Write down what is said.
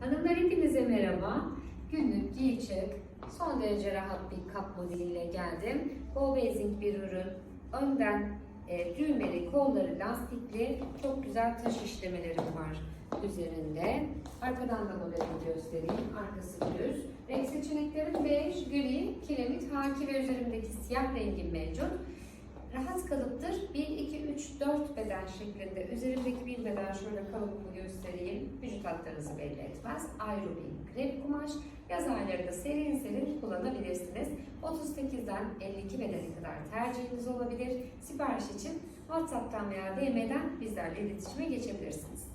Hanımlar hepinize merhaba. Günlük giy çık, son derece rahat bir kap modeliyle geldim. Bol basing bir ürün. Önden e, düğmeli, kolları lastikli, çok güzel taş işlemelerim var üzerinde. Arkadan da modelini göstereyim. Arkası düz. Renk seçeneklerim bej, gri, kiremit, haki ve üzerimdeki siyah rengim mevcut. Rahat kalıptır. 1, 2, 3, 4 beden şeklinde. Üzerimdeki bir beden şöyle kalıbını göstereyim. Vücut hatlarınızı belli etmez. Ayrı bir krep kumaş. Yaz aylarında serin serin kullanabilirsiniz. 38'den 52 bedene kadar tercihiniz olabilir. Sipariş için WhatsApp'tan veya DM'den bizlerle iletişime geçebilirsiniz.